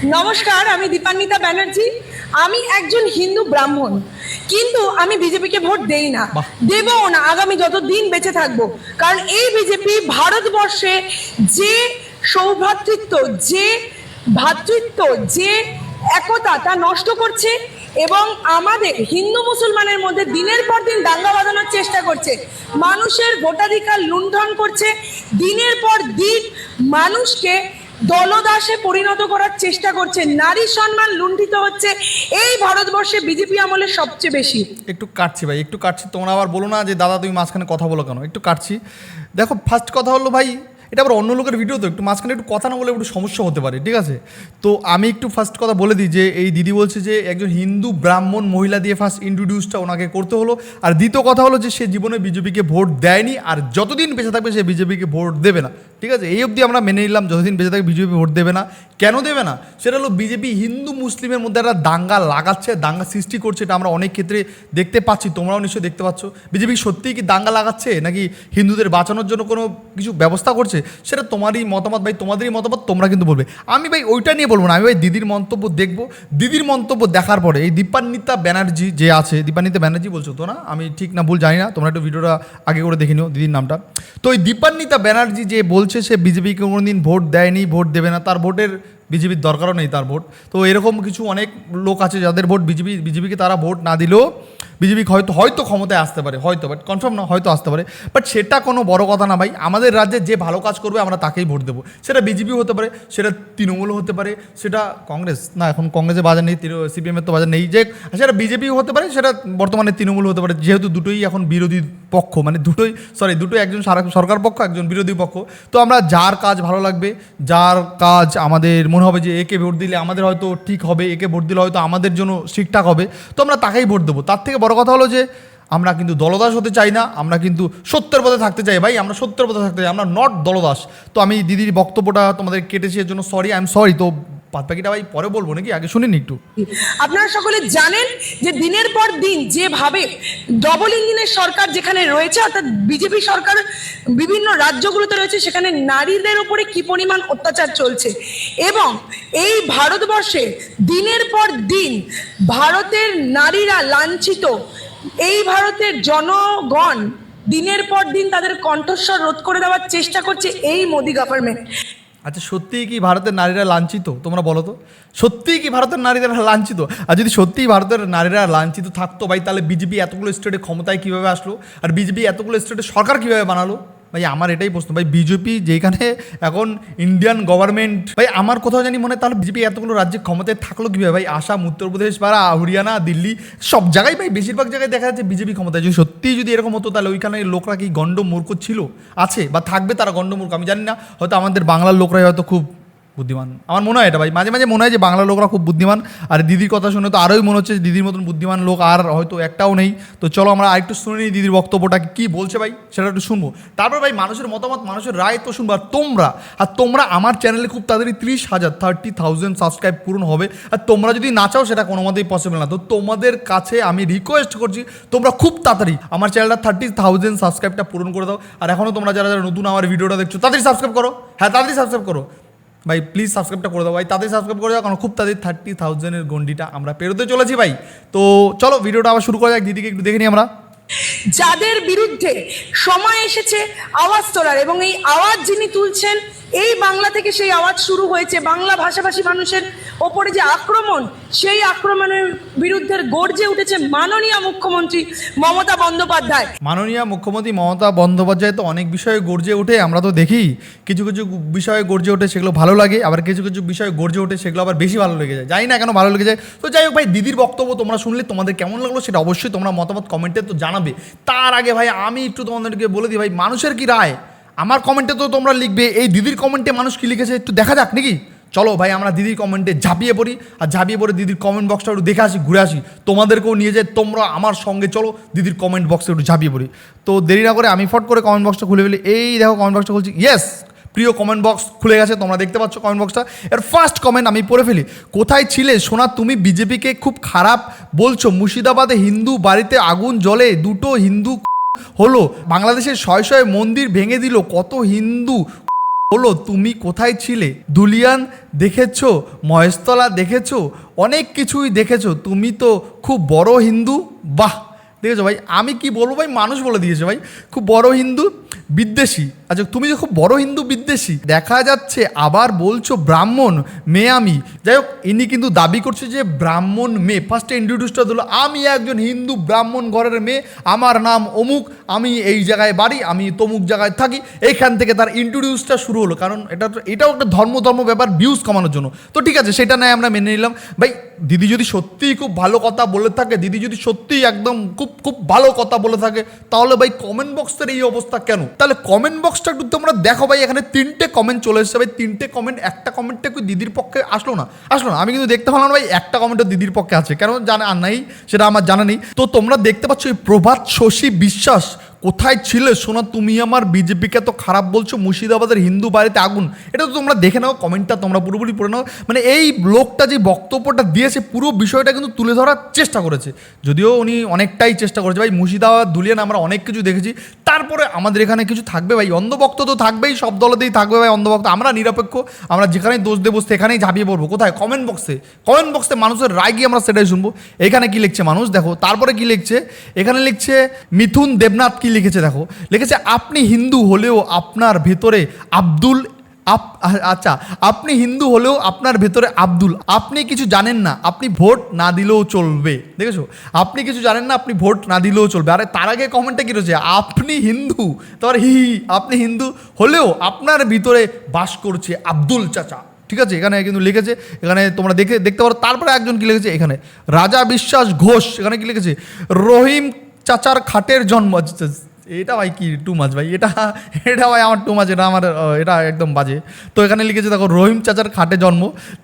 নমস্কার আমি দীপান্বিতা ব্যানার্জি। আমি একজন হিন্দু ব্রাহ্মণ কিন্তু আমি বিজেপিকে ভোট দেই না। দেবও না আগামী যত দিন বেঁচে থাকব। কারণ এই বিজেপি ভারতবর্ষে যে সৌভ্রাতৃত্ব যে ভ্রাতৃত্ব যে একতা তা নষ্ট করছে এবং আমাদের হিন্দু মুসলমানের মধ্যে দিনের পর দিন দাঙ্গা বাঁধানোর চেষ্টা করছে মানুষের ভোটাধিকার লুণ্ঠন করছে দিনের পর দিন মানুষকে দলদাসে পরিণত করার চেষ্টা করছে নারী সম্মান লুণ্ঠিত হচ্ছে এই ভারতবর্ষে বিজেপি আমলে সবচেয়ে বেশি। একটু কাটছি ভাই, একটু কাটছি। তোমরা আবার বলো না যে, দাদা, তুমি মাঝখানে কথা বলো কেন? একটু কাটছি। দেখো ফার্স্ট কথা হলো ভাই এটা আবার অন্য লোকের ভিডিও তো, একটু মাঝখানে একটু কথা না বলে একটু সমস্যা হতে পারে, ঠিক আছে? তো আমি একটু ফার্স্ট কথা বলে দিই যে, এই দিদি বলছে যে, একজন হিন্দু ব্রাহ্মণ মহিলা দিয়ে ফার্স্ট ইন্ট্রোডিউসটা ওনাকে করতে হলো। আর দ্বিতীয় কথা হলো যে, সে জীবনে বিজেপিকে ভোট দেয়নি, আর যতদিন বেঁচে থাকবে সে বিজেপিকে ভোট দেবে না, ঠিক আছে? এই অবধি আমরা মেনে নিলাম, যতদিন বেঁচে থাকবে বিজেপি ভোট দেবে না। কেন দেবে না? সেটা হলো বিজেপি হিন্দু মুসলিমের মধ্যে একটা দাঙ্গা লাগাচ্ছে, দাঙ্গা সৃষ্টি করছে, এটা আমরা অনেক ক্ষেত্রে দেখতে পাচ্ছি, তোমরাও নিশ্চয়ই দেখতে পাচ্ছ। বিজেপি সত্যিই কি দাঙ্গা লাগাচ্ছে, নাকি হিন্দুদের বাঁচানোর জন্য কোনো কিছু ব্যবস্থা করছে? সেটা তোমারই মতামত, ভাই, তোমাদেরই মতামত, তোমরা কিন্তু বলবে। আমি ভাই ওইটা নিয়ে বলব না, আমি ভাই দিদির মন্তব্য দেখব। দিদির মন্তব্য দেখার পরে, এই দীপান্বিতা ব্যানার্জি যে আছে, দীপান্বিতা ব্যানার্জি বলছো তো না? আমি ঠিক না, ভুল জানি না, তোমরা একটু ভিডিওটা আগে করে দেখে নিও দিদির নামটা। তো ওই দীপান্বিতা ব্যানার্জি যে বলছে, সে বিজেপিকে কোনোদিন ভোট দেয়নি, ভোট দেবে না, তার ভোটের বিজেপির দরকারও নেই তার ভোট। তো এরকম কিছু অনেক লোক আছে যাদের ভোট বিজেপি, বিজেপিকে তারা ভোট না দিলেও বিজেপি হয়তো হয়তো ক্ষমতায় আসতে পারে, হয়তো বাট কনফার্ম না, হয়তো আসতে পারে। বাট সেটা কোনো বড় কথা না ভাই। আমাদের রাজ্যে যে ভালো কাজ করবে, আমরা তাকেই ভোট দেবো। সেটা বিজেপি হতে পারে, সেটা তৃণমূল হতে পারে, সেটা কংগ্রেস। না, এখন কংগ্রেসের বাজার নেই সিপিএমের তো বাজার নেই। যে, সেটা বিজেপি হতে পারে, সেটা বর্তমানে তৃণমূল হতে পারে। যেহেতু দুটোই এখন বিরোধী পক্ষ মানে দুটোই সরি দুটোই একজন সারা- সরকার পক্ষ, একজন বিরোধী পক্ষ। তো আমরা যার কাজ ভালো লাগবে, যার কাজ আমাদের মনে হবে যে একে ভোট দিলে আমাদের হয়তো ঠিক হবে, একে ভোট দিলে হয়তো আমাদের জন্য ঠিকঠাক হবে, তো আমরা তাকেই ভোট দেবো। তার থেকে বড় কথা হলো যে, আমরা কিন্তু দলদাস হতে চাই না, আমরা কিন্তু সত্যের পথে থাকতে চাই, ভাই, আমরা সত্যের পথে থাকতে চাই, আমরা নট দলদাস। তো আমি দিদির বক্তব্যটা তোমাদের কেটেছি, এর জন্য সরি আই এম সরি তো ভাই পরে বলব নাকি? আগে শুনিনি একটু। আপনারা সকলে জানেন যে দিনের পর দিন যেভাবে ডবল ইঞ্জিনের সরকার যেখানে রয়েছে, অর্থাৎ বিজেপি সরকার বিভিন্ন রাজ্যগুলোতে রয়েছে, সেখানে নারীদের উপরে কি পরিমাণ অত্যাচার চলছে এবং এই ভারতবর্ষে দিনের পর দিন ভারতের নারীরা লাঞ্ছিত। এই ভারতের জনগণ দিনের পর দিন তাদের কণ্ঠস্বর রোধ করে দেওয়ার চেষ্টা করছে এই মোদি গভর্নমেন্ট আচ্ছা সত্যিই কি ভারতের নারীরা লাঞ্ছিত? তোমরা বলো তো। সত্যিই কি ভারতের নারীরা লাঞ্ছিত? আর যদি সত্যিই ভারতের নারীরা লাঞ্ছিত থাকতো ভাই, তাহলে বিজেপি এতগুলো স্টেটে ক্ষমতায় কীভাবে আসলো? আর বিজেপি এতগুলো স্টেটে সরকার কীভাবে বানালো? ভাই, আমার এটাই প্রশ্ন। ভাই, বিজেপি যেখানে এখন ইন্ডিয়ান গভর্নমেন্ট ভাই, আমার কোথাও জানি মনে তাহলে বিজেপি এতগুলো রাজ্যে ক্ষমতায় থাকল কীভাবে? ভাই, আসাম উত্তরপ্রদেশ বা হরিয়ানা, দিল্লি, সব জায়গায় ভাই, বেশিরভাগ জায়গায় দেখা যাচ্ছে বিজেপি ক্ষমতায়। যদি সত্যিই যদি এরকম হতো, তাহলে ওইখানে লোকরা কি গণ্ডমূর্খ ছিল? আছে বা থাকবে তারা গণ্ডমূর্খ আমি জানি না। হয়তো আমাদের বাংলার লোকরাই হয়তো খুব বুদ্ধিমান। আমার মনে হয় এটা ভাই। মাঝে মাঝে মনে হয় যে বাংলা লোকরা খুব বুদ্ধিমান। আর দিদির কথা শুনে তো আরোই মনে হচ্ছে দিদির মতন বুদ্ধিমান লোক আর হয়তো একটাও নেই। তো চলো আমরা আরেকটু শুনে নিই দিদির বক্তব্যটা কি বলছে ভাই, সেটা একটু শুনব। তারপর ভাই মানুষের মতামত, মানুষের রায় তো শুনব। আর তোমরা আর তোমরা আমার চ্যানেলে খুব তাড়াতাড়ি ত্রিশ হাজার থার্টি থাউজেন্ড সাবস্ক্রাইব পূরণ হবে। আর তোমরা যদি না চাও, সেটা কোনো মতেই পসিবল না। তো তোমাদের কাছে আমি রিকোয়েস্ট করছি, তোমরা খুব তাড়াতাড়ি আমার চ্যানেলটা থার্টি থাউজেন্ড সাবস্ক্রাইবটা পূরণ করে দাও। আর এখনও তোমরা যারা যারা নতুন আমার ভিডিওটা দেখছ, তাড়াতাড়ি সাবস্ক্রাইব করো। হ্যাঁ তাড়াতাড়ি সাবস্ক্রাইব করো। ভাই প্লিজ সাবস্ক্রাইবটা করে দাও। ভাই তাদের সাবস্ক্রাইব করে দাও, কারণ খুব তাদের থার্টি থাউজেন্ডের গন্ডিটা আমরা পেরোতে চলেছি ভাই। তো চলো, ভিডিওটা আবার শুরু করা যাক, দিদিকে একটু দেখে নিই আমরা। যাদের বিরুদ্ধে সময় এসেছে আওয়াজ তোলার, এবং এই আওয়াজ যিনি তুলছেন এই বাংলা থেকে সেই আওয়াজ শুরু হয়েছে। বাংলা ভাষাভাষী মানুষের ওপরে যে আক্রমণ, সেই আক্রমণের বিরুদ্ধে গর্জে উঠেছে মাননীয় মুখ্যমন্ত্রী মমতা বন্দ্যোপাধ্যায়। মাননীয় মুখ্যমন্ত্রী মমতা বন্দ্যোপাধ্যায় তো অনেক বিষয়ে গর্জে ওঠে আমরা তো দেখি। কিছু কিছু বিষয়ে গর্জে ওঠে, সেগুলো ভালো লাগে, আবার কিছু কিছু বিষয়ে গর্জে ওঠে, সেগুলো আবার বেশি ভালো লেগে যায়। জানি না কেন ভালো লেগে যায়। তো যাই হোক ভাই, দিদির বক্তব্য তোমরা শুনলে, তোমাদের কেমন লাগল সেটা অবশ্যই তোমরা মতামত কমেন্টে তো জানাবে। তার আগে ভাই, আমি একটু তোমাদেরকে বলে দিই ভাই, মানুষের কি রায়? আমার কমেন্টে তো তোমরা লিখবে, এই দিদির কমেন্টে মানুষ কি লিখেছে একটু দেখা যাক নাকি? চলো ভাই, আমরা দিদির কমেন্টে ঝাঁপিয়ে পড়ি, আর ঝাঁপিয়ে পড়ে দিদির কমেন্ট বক্সটা একটু দেখে আসি, ঘুরে আসি। তোমাদেরকেও নিয়ে যাই, তোমরা আমার সঙ্গে চলো, দিদির কমেন্ট বক্সে একটু ঝাঁপিয়ে পড়ি। তো দেরি না করে আমি ফট করে কমেন্ট বক্সটা খুলে ফেলি। এই দেখো কমেন্ট বক্সটা খুলছি। ইয়েস প্রিয় কমেন্ট বক্স খুলে গেছে, তোমরা দেখতে পাচ্ছ কমেন্ট বক্সটা এর ফার্স্ট কমেন্ট আমি পড়ে ফেলি। কোথায় ছিলে? সোনা, তুমি বিজেপিকে খুব খারাপ বলছো। মুর্শিদাবাদে হিন্দু বাড়িতে আগুন জ্বলে, দুটো হিন্দু হলো, বাংলাদেশের শয় শয় মন্দির ভেঙে দিল, কত হিন্দু হলো, তুমি কোথায় ছিলে? দুলিয়ান দেখেছ, মহেশতলা দেখেছ, অনেক কিছুই দেখেছ, তুমি তো খুব বড় হিন্দু? বাহ! দেখেছ ভাই? আমি কি বলব ভাই? মানুষ বলে দিয়েছে ভাই। খুব বড় হিন্দু, বিদ্বেষী। আচ্ছা তুমি যে খুব বড় হিন্দু, বিদ্বেষী, দেখা যাচ্ছে আবার বলছো ব্রাহ্মণ, মেয়ে আমি। যাই হোক, ইনি কিন্তু দাবি করছে যে ব্রাহ্মণ মেয়ে। ফার্স্টে ইন্ট্রোডিউসটা দিল, আমি একজন হিন্দু, ব্রাহ্মণ ঘরের মেয়ে। আমার নাম অমুক, আমি এই জায়গায় বাড়ি, আমি তমুক জায়গায় থাকি। এইখান থেকে তার ইন্ট্রোডিউসটা শুরু হলো। কারণ এটা তো, এটাও একটা ধর্ম ধর্ম ব্যাপার ভিউজ কমানোর জন্য। তো ঠিক আছে, সেটা নয় আমরা মেনে নিলাম। ভাই, দিদি যদি সত্যিই খুব ভালো কথা বলে থাকে, দিদি যদি সত্যিই একদম খুব খুব ভালো কথা বলে থাকে, তাহলে ভাই কমেন্ট বক্সের এই অবস্থা কেন? তাহলে কমেন্ট বক্সটা একটু তোমরা দেখো ভাই, এখানে তিনটে কমেন্ট চলে এসেছে ভাই, তিনটে কমেন্ট একটা কমেন্টটা কি দিদির পক্ষে আসলো না? আসলো না, আমি কিন্তু দেখতে পেলাম ভাই, একটা কমেন্টও দিদির পক্ষে আছে, কেন জানা নাই, সেটা আমার জানা নেই। তো তোমরা দেখতে পাচ্ছ এই প্রভাত শশী বিশ্বাস কোথায় ছিলে? শোনা তুমি আমার বিজেপিকে তো খারাপ বলছো? মুর্শিদাবাদের হিন্দু বাড়িতে আগুন। এটা তো তোমরা দেখে নাও, কমেন্টটা তোমরা পুরোপুরি পড়ে নাও। মানে এই লোকটা যে বক্তব্যটা দিয়েছে, পুরো বিষয়টা কিন্তু তুলে ধরার চেষ্টা করেছে। যদিও উনি অনেকটাই চেষ্টা করেছে। ভাই, মুর্শিদাবাদ, দুলিয়ান, আমরা অনেক কিছু দেখেছি। তারপরে আমাদের এখানে কিছু থাকবে ভাই? অন্ধভক্ত তো থাকবেই, সব দলেতেই থাকবে ভাই অন্ধভক্ত। আমরা নিরপেক্ষ, আমরা যেখানেই দোষ দেবো, সেখানেই ঝাঁপিয়ে পড়ব। কোথায়? কমেন্ট বক্সে কমেন্ট বক্সে মানুষের রায় গিয়ে আমরা সেটাই শুনব। এখানে কি লিখছে মানুষ? দেখো, তারপরে কি লিখছে? এখানে লিখছে, মিথুন দেবনাথ কি লিখেছে, দেখো। লিখেছে, আপনি হিন্দু হলেও আপনার ভেতরে আব্দুল আপ আচ্ছা আপনি হিন্দু হলেও আপনার ভেতরে আব্দুল। আপনি কিছু জানেন না, আপনি ভোট না দিলেও চলবে। দেখেছ? আপনি কিছু জানেন না, আপনি ভোট না দিলেও চলবে। আরে, তার আগে কমেন্টে কী রয়েছে? আপনি হিন্দু। তারপর হি, আপনি হিন্দু হলেও আপনার ভিতরে বাস করছে আব্দুল চাচা। ঠিক আছে? এখানে কিন্তু লিখেছে, এখানে তোমরা দেখে, দেখতে পারো। তারপরে একজন কি লিখেছে? এখানে, রাজা বিশ্বাস ঘোষ। এখানে কি লিখেছে? রহিম চাচার খাটের জন্ম এটা ভাই কি টু মাছ ভাই? এটা এটা ভাই আমার টু মাছ এটা আমার এটা একদম বাজে। তো এখানে লিখেছে, দেখো, রহিম চাচার খাটে জন্ম।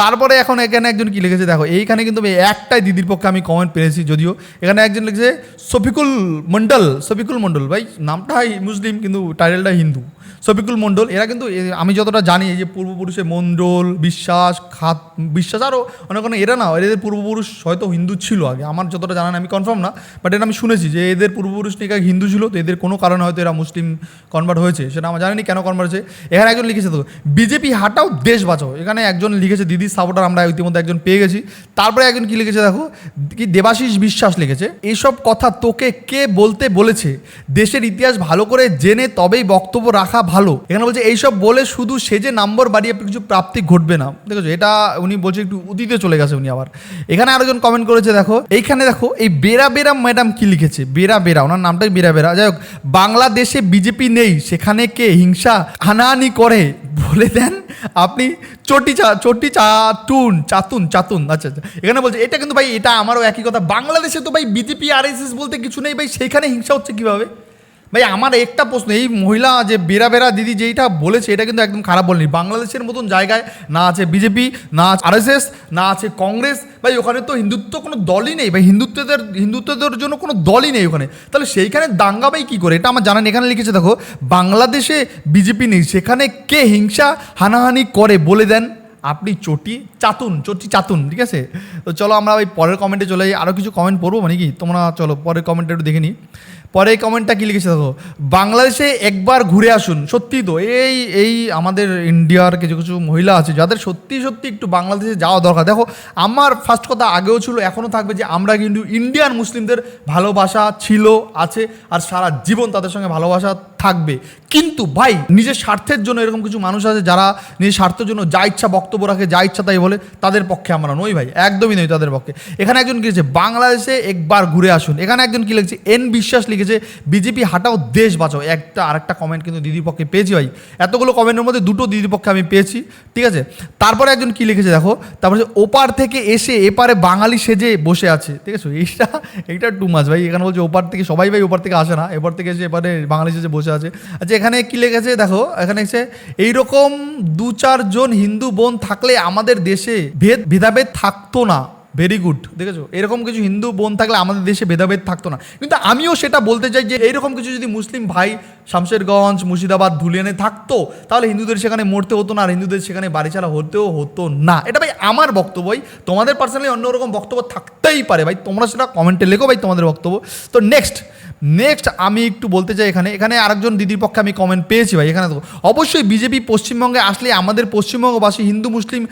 তারপরে এখন এখানে একজন কি লিখেছে, দেখো, এইখানে কিন্তু একটাই দিদির পক্ষে আমি কমেন্ট পেয়েছি যদিও। এখানে একজন লিখেছে, শফিকুল মন্ডল শফিকুল মন্ডল ভাই, নামটাই মুসলিম, কিন্তু টাইটেলটা হিন্দু। শফিকুল মণ্ডল, এরা কিন্তু আমি যতটা জানি যে পূর্বপুরুষে মণ্ডল, বিশ্বাস, খাত, বিশ্বাস আরও অনেক অনেক এরা না, এদের পূর্বপুরুষ হয়তো হিন্দু ছিল আগে। আমার যতটা জানা আমি কনফার্ম না বাট এটা আমি শুনেছি যে এদের পূর্বপুরুষ আগে হিন্দু ছিল, তো এদের কোনো কারণে হয়তো এরা মুসলিম কনভার্ট হয়েছে, সেটা আমার জানি কেন কনভার্ট হয়েছে। এখানে একজন লিখেছে তো বিজেপি, হাটাও দেশ বাঁচাও। এখানে একজন লিখেছে, দিদি সাপোর্টার আমরা ইতিমধ্যে একজন পেয়ে গেছি। তারপরে একজন কী লিখেছে দেখো, কি দেবাশিস বিশ্বাস লিখেছে এইসব কথা তোকে কে বলতে বলেছে? দেশের ইতিহাস ভালো করে জেনে তবেই বক্তব্য রাখা ভালো। এখানে বলছে, এইসব বলে শুধু সেজে নাম্বার বাড়িয়ে কিছু প্রাপ্তি ঘটবে না। দেখেছ, এটা উনি বলছে একটু উদিতে চলে গেছে উনি আবার। এখানে আরেকজন কমেন্ট করেছে দেখো, এইখানে দেখো, এই বেরা বেরা ম্যাডাম কি লিখেছে? বেরা বেরা, ওনার নামটাই বেরা বেরা। যাই হোক বাংলাদেশে বিজেপি নেই, সেখানে কে হিংসা হানাহানি করে? বলে দেন আপনি চটি চা, চটি চাতুন চাতুন চাতুন। আচ্ছা আচ্ছা। এখানে বলছে, এটা কিন্তু ভাই, এটা আমারও একই কথা। বাংলাদেশে তো ভাই, বিজেপি আর বলতে কিছু নেই ভাই, সেখানে হিংসা হচ্ছে কীভাবে? ভাই, আমার একটা প্রশ্ন, এই মহিলা যে বেরা বেরা দিদি যেইটা বলেছে, এটা কিন্তু একদম খারাপ বলেনি। বাংলাদেশের মতন জায়গায় না আছে বিজেপি, না আছে আরএসএস, না আছে কংগ্রেস। ভাই, ওখানে তো হিন্দুত্ব কোনো দলই নেই। ভাই, হিন্দুত্বদের হিন্দুত্বদের জন্য কোনো দলই নেই ওখানে। তাহলে সেইখানে দাঙ্গা ভাই কী করে? এটা আমার জানা নেই। এখানে লিখেছে, দেখো, বাংলাদেশে বিজেপি নেই, সেখানে কে হিংসা হানাহানি করে? বলে দেন আপনি চটি চাতুন চটি চাতুন, ঠিক আছে? তো চলো আমরা ওই পরের কমেন্টে চলে যাই। আরও কিছু কমেন্ট পড়ব মানে কি? তোমরা চলো, পরের কমেন্টটা একটু দেখে নিই। পরে এই কমেন্টটা কি লিখেছে দেখো? বাংলাদেশে একবার ঘুরে আসুন, সত্যি তো। এই এই আমাদের ইন্ডিয়ার কিছু কিছু মহিলা আছে, যাদের সত্যি সত্যি একটু বাংলাদেশে যাওয়া দরকার। দেখো, আমার ফার্স্ট কথা আগেও ছিল এখনও থাকবে যে আমরা কিন্তু ইন্ডিয়ান মুসলিমদের ভালোবাসা ছিল, আছে, আর সারা জীবন তাদের সঙ্গে ভালোবাসা থাকবে। কিন্তু ভাই, নিজের স্বার্থের জন্য এরকম কিছু মানুষ আছে, যারা নিজের স্বার্থের জন্য যা ইচ্ছা বক্তব্য রাখে, যা ইচ্ছা তাই বলে, তাদের পক্ষে আমরা নই ভাই, একদমই নই তাদের পক্ষে। এখানে একজন কি বাংলাদেশে একবার ঘুরে আসুন। এখানে একজন কি লিখেছে, এন বিশ্বাস লিখেছে বিজেপি, হাটাও দেশ বাঁচাও। একটা, আরেকটা কমেন্ট কিন্তু দিদির পক্ষে পেয়েছি ভাই। এতগুলো কমেন্টের মধ্যে দুটো দিদির পক্ষে আমি পেয়েছি, ঠিক আছে? তারপরে একজন কি লিখেছে দেখো? তারপরে ওপার থেকে এসে এপারে বাঙালি সেজে বসে আছে। ঠিক আছে? এইটা এইটা টু মাছ ভাই। এখানে বলছে, ওপার থেকে সবাই ভাই ওপার থেকে আসে না। এপার থেকে এসে এপারে বাঙালি সেজে বসে আছে। আচ্ছা এখানে কি লিখেছে দেখো? এখানে এসে এইরকম দু চারজন হিন্দু বোন থাকলে আমাদের দেশে ভেদ, ভেদাভেদ থাকতো না। ভেরি গুড দেখেছ? এরকম কিছু হিন্দু বোন থাকলে আমাদের দেশে ভেদাভেদ থাকতো না। কিন্তু আমিও সেটা বলতে চাই যে এইরকম কিছু যদি মুসলিম ভাই শামশেরগঞ্জ, মুর্শিদাবাদ, ধুলিয়ানে থাকতো, তাহলে হিন্দুদের সেখানে মরতে হতো না, আর হিন্দুদের সেখানে বাড়ি ছাড়া হতেও হতো না। এটা ভাই আমার বক্তব্যই। তোমাদের পার্সোনালি অন্যরকম বক্তব্য থাকতেই পারে। ভাই, তোমরা সেটা কমেন্টে লেখো ভাই তোমাদের বক্তব্য। তো নেক্সট নেক্সট আমি একটু বলতে চাই এখানে। এখানে আরেকজন দিদির পক্ষে আমি কমেন্ট পেয়েছি ভাই, এখানে তো অবশ্যই বিজেপি পশ্চিমবঙ্গে আসলে আমাদের পশ্চিমবঙ্গবাসী হিন্দু, মুসলিম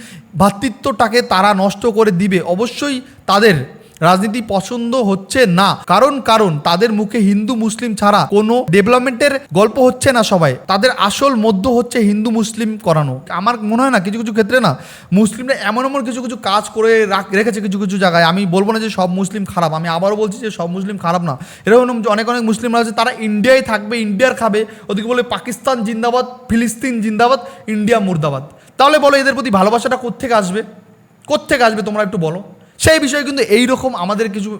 ভ্রাতৃত্বটাকে তারা নষ্ট করে দিবে। অবশ্যই তাদের রাজনীতি পছন্দ হচ্ছে না। কারণ কারণ, তাদের মুখে হিন্দু, মুসলিম ছাড়া কোনো ডেভেলপমেন্টের গল্প হচ্ছে না সবাই। তাদের আসল মধ্য হচ্ছে হিন্দু, মুসলিম করানো। আমার মনে হয় না, কিছু কিছু ক্ষেত্রে না, মুসলিমরা এমন এমন কিছু কিছু কাজ করে রাখ- রেখেছে কিছু কিছু জায়গায়। আমি বলব না যে সব মুসলিম খারাপ। আমি আবারও বলছি যে সব মুসলিম খারাপ না। এরকম অনেক অনেক মুসলিমরা আছে, তারা ইন্ডিয়ায় থাকবে, ইন্ডিয়ার খাবে। ওদিকে বলে পাকিস্তান জিন্দাবাদ, ফিলিস্তিন জিন্দাবাদ, ইন্ডিয়া মুর্দাবাদ। তাহলে বলো এদের প্রতি ভালোবাসাটা কোত্থেকে আসবে? কোত্থেকে আসবে তোমরা একটু বলো। সেই বিষয়ে কিন্তু এইরকম আমাদের কিছু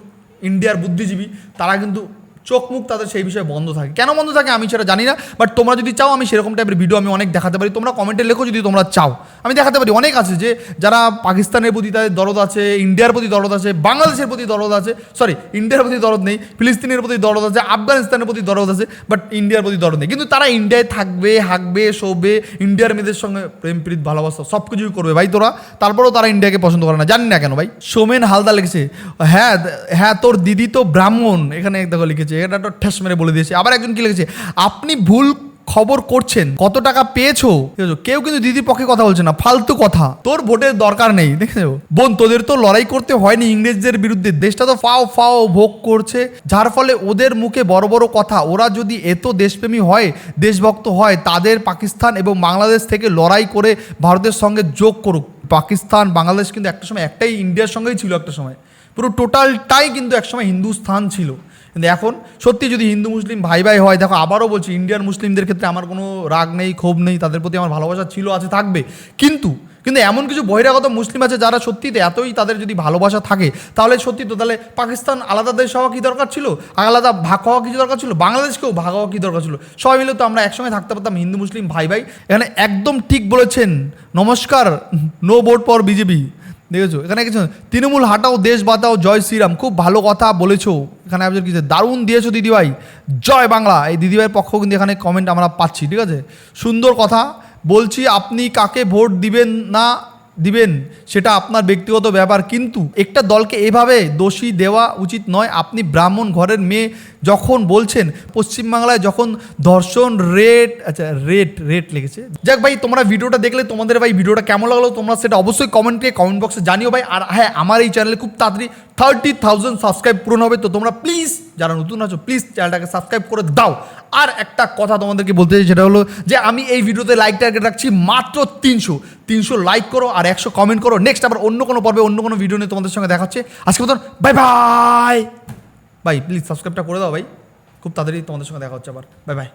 ইন্ডিয়ার বুদ্ধিজীবী তারা কিন্তু চোখ মুখ তাদের সেই বিষয়ে বন্ধ থাকে। কেন বন্ধ থাকে আমি সেটা জানি না বাট তোমরা যদি চাও আমি সেরকম টাইপের ভিডিও আমি অনেক দেখাতে পারি। তোমরা কমেন্টে লেখো যদি তোমরা চাও। আমি দেখাতে পারি, অনেক আছে যে যারা পাকিস্তানের প্রতি তাদের দরদ আছে, ইন্ডিয়ার প্রতি দরদ আছে, বাংলাদেশের প্রতি দরদ আছে সরি ইন্ডিয়ার প্রতি দরদ নেই, ফিলিস্তিনের প্রতি দরদ আছে, আফগানিস্তানের প্রতি দরদ আছে বাট ইন্ডিয়ার প্রতি দরদ নেই। কিন্তু তারা ইন্ডিয়ায় থাকবে, হাঁকবে, শোবে, ইন্ডিয়ার মেয়েদের সঙ্গে প্রেম, প্রীত, ভালোবাসা সব কিছুই করবে। ভাই, তোরা? তারপরেও তারা ইন্ডিয়াকে পছন্দ করে না। জানি না কেন ভাই। সোমেন হালদা লিখেছে হ্যাঁ হ্যাঁ তোর দিদি তো ব্রাহ্মণ। এখানে দেখো লিখেছে এটা তো ঠেস মেরে বলে দিয়েছে। আবার একজন কি লিখেছে, আপনি ভুল খবর করছেন, কত টাকা পেয়েছ? কেউ কিন্তু দিদির পক্ষে কথা বলছে না, ফালতু কথা, তোর ভোটের দরকার নেই। দেখেছ বোন, তোদের তো লড়াই করতে হয়নি ইংরেজদের বিরুদ্ধে, দেশটা তো ফাও ফাও ভোগ করছে, যার ফলে ওদের মুখে বড় বড় কথা, ওরা যদি এত দেশপ্রেমী হয়, দেশভক্ত হয়, তাদের পাকিস্তান এবং বাংলাদেশ থেকে লড়াই করে ভারতের সঙ্গে যোগ করুক। পাকিস্তান, বাংলাদেশ কিন্তু একটা সময় একটাই, ইন্ডিয়ার সঙ্গেই ছিল একটা সময়। পুরো টোটালটাই কিন্তু একসময় হিন্দুস্থান ছিল। কিন্তু এখন সত্যি যদি হিন্দু মুসলিম ভাই ভাই হয়, দেখো আবারও বলছি ইন্ডিয়ান মুসলিমদের ক্ষেত্রে আমার কোনো রাগ নেই, ক্ষোভ নেই, তাদের প্রতি আমার ভালোবাসা ছিল, আছে, থাকবে। কিন্তু কিন্তু এমন কিছু বহিরাগত মুসলিম আছে যারা সত্যিতে এতই তাদের যদি ভালোবাসা থাকে, তাহলে সত্যি তো তাহলে পাকিস্তান আলাদা দেশ হওয়া কী দরকার ছিল? আলাদা ভাগ হওয়া কিছু দরকার ছিল? বাংলাদেশকেও ভাগ হওয়া কী দরকার ছিল? সবাই মিলে তো আমরা একসঙ্গে থাকতে পারতাম, হিন্দু, মুসলিম, ভাই ভাই। এখানে একদম ঠিক বলেছেন। নমস্কার, নো ভোট পর বিজেপি। দেখেছ? এখানে কিছু তৃণমূল হাটাও, দেশ বাতাও জয় শ্রীরাম। খুব ভালো কথা বলেছ। এখানে একজন কিছু দারুণ দিয়েছ দিদিভাই। জয় বাংলা। এই দিদিভাইয়ের পক্ষ কিন্তু এখানে কমেন্ট আমরা পাচ্ছি, ঠিক আছে? সুন্দর কথা। বলছি, আপনি কাকে ভোট দিবেন না দিবেন, সেটা আপনার ব্যক্তিগত ব্যাপার। কিন্তু একটা দলকে এভাবে দোষী দেওয়া উচিত নয়। আপনি ব্রাহ্মণ ঘরের মেয়ে যখন বলছেন, পশ্চিমবাংলায় যখন ধর্ষণ রেট আচ্ছা রেট রেট লেগেছে যাক ভাই, তোমরা ভিডিওটা দেখলে তোমাদের ভাই ভিডিওটা কেমন লাগল, তোমরা সেটা অবশ্যই কমেন্টে কমেন্ট বক্সে জানিও ভাই। আর হ্যাঁ আমার এই চ্যানেলে খুব তাড়াতাড়ি থার্টি থাউজেন্ড সাবস্ক্রাইব পূরণ হবে। তো তোমরা প্লিজ যারা নতুন আছো প্লিজ চ্যানেলটাকে সাবস্ক্রাইব করে দাও। আর একটা কথা তোমাদেরকে বলতে চাই, সেটা হলো যে আমি এই ভিডিওতে লাইক টার্গেট রাখছি মাত্র তিনশো। তিনশো লাইক করো আর একশো কমেন্ট করো। নেক্সট আবার অন্য কোনো পর্বে, অন্য কোনো ভিডিও নিয়ে তোমাদের সঙ্গে দেখা হচ্ছে। আজকে মতন বাই বাই ভাই প্লিজ সাবস্ক্রাইবটা করে দাও ভাই। খুব তাড়াতাড়ি তোমাদের সঙ্গে দেখা হচ্ছে আবার। Bye bye